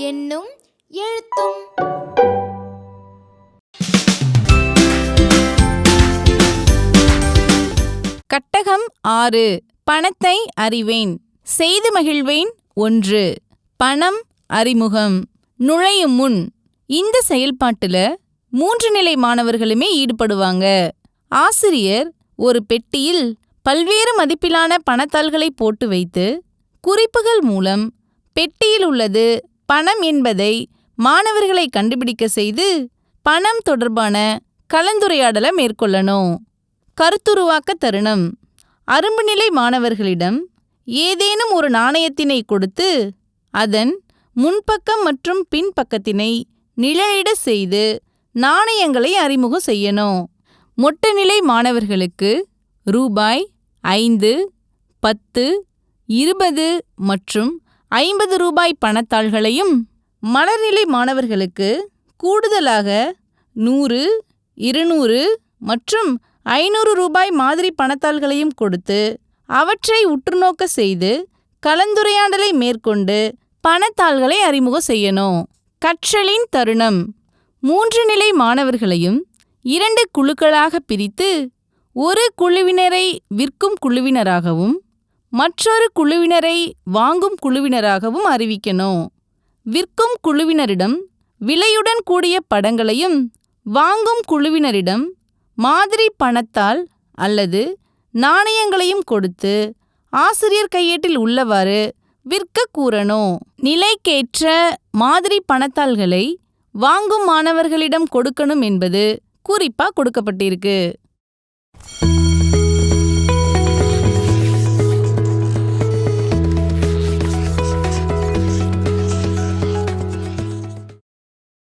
என்னும் எழுத்தும் கட்டகம் ஆறு. பணத்தை அறிவேன். செய்து மகிழ்வேன் ஒன்று. பணம் அறிமுகம். நுழையும் முன். இந்த செயல்பாட்டுல மூன்று நிலை மாணவர்களுமே ஈடுபடுவாங்க. ஆசிரியர் ஒரு பெட்டியில் பல்வேறு மதிப்பிலான பணத்தாள்களை போட்டு வைத்து குறிப்புகள் மூலம் பெட்டியில் உள்ளது பணம் என்பதை மாணவர்களை கண்டுபிடிக்க செய்து பணம் தொடர்பான கலந்துரையாடலை மேற்கொள்ளணும். கருத்துருவாக்க தருணம். அரும்புநிலை மாணவர்களிடம் ஏதேனும் ஒரு நாணயத்தினை கொடுத்து அதன் முன்பக்கம் மற்றும் பின்பக்கத்தினை நிழலிட செய்து நாணயங்களை அறிமுகம் செய்யணும். மொட்டநிலை மாணவர்களுக்கு ரூபாய் ஐந்து பத்து இருபது மற்றும் ஐம்பது ரூபாய் பணத்தாள்களையும் மலர்நிலை மாணவர்களுக்கு கூடுதலாக நூறு இருநூறு மற்றும் ஐநூறு ரூபாய் மாதிரி பணத்தாள்களையும் கொடுத்து அவற்றை உற்றுநோக்க செய்து கலந்துரையாடலை மேற்கொண்டு பணத்தாள்களை அறிமுகம் செய்யணும். கற்றலின் தருணம். மூன்று நிலை மாணவர்களையும் இரண்டு குழுக்களாக பிரித்து ஒரு குழுவினரை விற்கும் குழுவினராகவும் மற்றொரு குழுவினரை வாங்கும் குழுவினராகவும் அறிவிக்கணும். விற்கும் குழுவினரிடம் விலையுடன் கூடிய படங்களையும் வாங்கும் குழுவினரிடம் மாதிரி பணத்தால் அல்லது நாணயங்களையும் கொடுத்து ஆசிரியர் கையேட்டில் உள்ளவாறு விற்க கூறணும் நிலைக்கேற்ற மாதிரி பணத்தாள்களை வாங்கும் மாணவர்களிடம் கொடுக்கணும் என்பது குறிப்பா கொடுக்கப்பட்டிருக்கு.